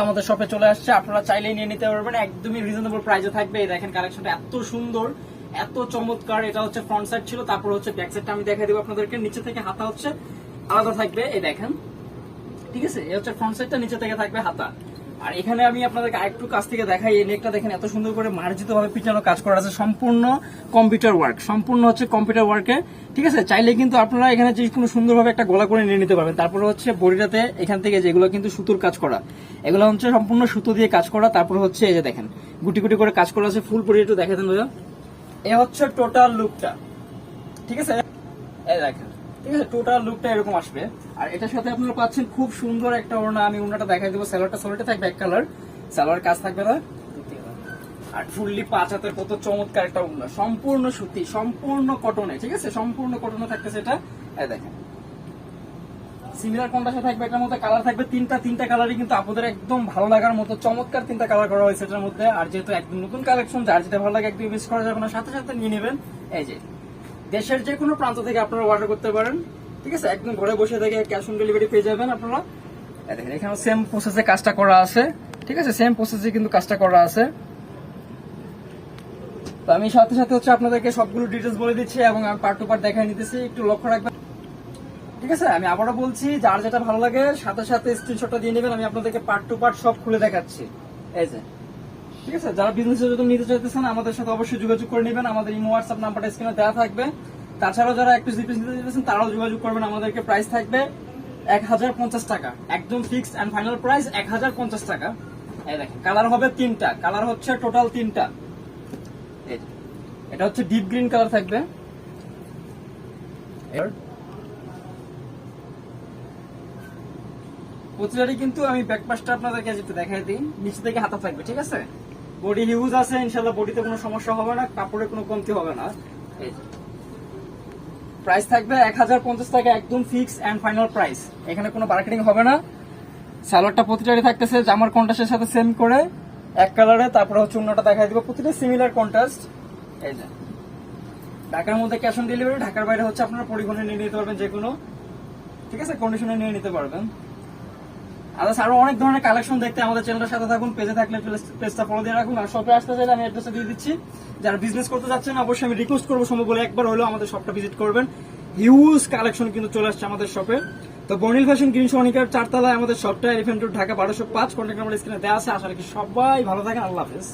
আমাদের শপে চলে আসছে। আপনারা চাইলেই নিয়ে নিতে পারবেন। একদমই রিজনেবল প্রাইসে থাকবে। দেখেন কালেকশনটা এত সুন্দর, এত চমৎকার। এটা হচ্ছে ফ্রন্ট সাইড ছিল, তারপর হচ্ছে ব্যাক সাইডটা আমি দেখাই দেবো আপনাদেরকে। নিচে থেকে হাতা হচ্ছে আলাদা থাকবে। এই দেখেন। ঠিক আছে? এই হচ্ছে ফ্রন্ট সাইডটা নিচে থেকে থাকবে হাতা। আর এখানে আমি আপনাদেরকে আরেকটু কাছ থেকে দেখাই, এই নেকটা দেখেন, এত সুন্দর করে মার্জিত ভাবে পিছানো কাজ করা আছে। সম্পূর্ণ কম্পিউটার ওয়ার্ক সম্পূর্ণ হচ্ছে কম্পিউটার ওয়ার্কে ঠিক আছে? চাইলে কিন্তু আপনারা এখানে যে কোনো সুন্দরভাবে একটা গলা করে নিয়ে নিতে পারবেন। তারপরে হচ্ছে বডিটাতে এখান থেকে যেগুলো কিন্তু সুতোর কাজ করা, এগুলো হচ্ছে সম্পূর্ণ সুতো দিয়ে কাজ করা। তারপরে হচ্ছে এই যে দেখেন, গুটি গুটি করে কাজ করা আছে। ফুল বডি একটু দেখে দেন এ হচ্ছে টোটাল লুকটা ঠিক আছে? এই দেখেন। ঠিক আছে টোটাল লুকটা এরকম আসবে। আর এটার সাথে আপনারা পাচ্ছেন খুব সুন্দর একটা ওড়না। আমি ওড়নাটা দেখাই দেবো। স্যালোয়ারটা সোলোটা থাকবে এক কালার স্যালোয়ার কাজ থাকবে না। আর ফুললি পাঁচ হাতের কত চমৎকার একটা ওড়না। সম্পূর্ণ সুতি, সম্পূর্ণ কটনে ঠিক আছে? সম্পূর্ণ কটনে থাকতেছে এটা। এই দেখেন। সিমিলার কন্ট্রাস্টে থাকবে এটার মধ্যে। কালার থাকবে তিনটা তিনটা কালারই কিন্তু আপনাদের একদম ভালো লাগার মতো চমৎকার তিনটা কালার করা হয়েছে এটার মধ্যে। আর যেহেতু একদম নতুন কালেকশন যার যেটা ভালো লাগে একদম মিস করা যাবে না সাথে সাথে নিয়ে নেবেন। এই যে দেশের যে কোনো প্রান্ত থেকে আপনারা অর্ডার করতে পারেন। ঠিক আছে? একদম ঘরে বসে থেকে ক্যাশ অন ডেলিভারি পেয়ে যাবেন আপনারা। দেখেন এখানে সেম প্রসেসে কাজটা করা আছে। ঠিক আছে? সেম প্রসেসে কিন্তু কাজটা করা আছে। তো আমি সাথে সাথে হচ্ছে আপনাদেরকে সবগুলো ডিটেলস বলে দিচ্ছি এবং আমি পার্ট টু পার্ট দেখাই নিতেছি। একটু লক্ষ্য রাখবেন। ঠিক আছে? আমি আবারও বলছি, যার যেটা ভালো লাগে, সাথে সাথে স্ক্রিনশটটা দিয়ে নেবেন। আমি আপনাদেরকে পার্ট টু পার্ট সব খুলে দেখাচ্ছি। এই যে। ঠিক আছে? যারা বিজনেসের জন্য নিতে চাইতেছেন, আমাদের সাথে অবশ্যই যোগাযোগ করে নেবেন। আমাদের ইমো হোয়াটসঅ্যাপ নাম্বারটা স্ক্রিনে দেওয়া থাকবে। তাছাড়াও যারা একটু জিপিস নিতে চাইতেছেন, তারাও যোগাযোগ করবেন। আমাদেরকে প্রাইস থাকবে এক হাজার পঞ্চাশ টাকা। একদম ফিক্সড অ্যান্ড ফাইনাল প্রাইস এক হাজার পঞ্চাশ টাকা। এই দেখেন কালার হবে তিনটা। কালার হচ্ছে টোটাল তিনটা। এটা হচ্ছে ডিপ গ্রিন কালার থাকবে। প্রতিটারই কিন্তু আমি ব্যাকপাসটা আপনাদেরকে যেটা দেখাই দিই। নিচে থেকে হাতা থাকবে, ঠিক আছে? বডি হিউজ আছে ইনশাল্লাহ বডিতে কোনো সমস্যা হবে না কাপড়ে কোনো কমতি হবে না। প্রাইস থাকবে এক হাজার পঞ্চাশ টাকা একদম ফিক্স অ্যান্ড ফাইনাল প্রাইস এখানে কোনো মার্কেটিং হবে না। স্যালোয়ারটা প্রতিটারই থাকতেছে জামার কন্ট্রাস্টের সাথে সেম করে এক কালারে তারপরে হচ্ছে অন্যটা দেখাই দিব প্রতিটা সিমিলার কন্ট্রাস্ট এই যে। ঢাকার মধ্যে ক্যাশ অন ডেলিভারি ঢাকার বাইরে হচ্ছে আপনারা পরিবহনে নিয়ে নিতে পারবেন যে কোনো ঠিক আছে? কন্ডিশনে নিয়ে নিতে পারবেন। আরও অনেক ধরনের কালেকশন দেখতে আমাদের চ্যানেলের সাথে থাকুন পেজে থাকলে পেজটা ফলো দিয়ে রাখুন। আর শপে আসতে চাইলে আমি দিয়ে দিচ্ছি। যারা বিজনেস করতে যাচ্ছেন, অবশ্যই আমি রিকোয়েস্ট করব সম্ভব বলে একবার হলেও আমাদের শপটা ভিজিট করবেন। হিউজ কালেকশন কিন্তু চলে আসছে আমাদের শপে তো বর্নিল ফ্যাশন গ্রিন সনিকার চারতলায় আমাদের শপটা এলিফেন্ট ঢাকা বারোশো পাঁচ কন্ট্যাক্ট নাম্বার স্ক্রিনে দেওয়া আছে। আশা রাখি সবাই ভালো থাকেন, আল্লাহ হাফেজ।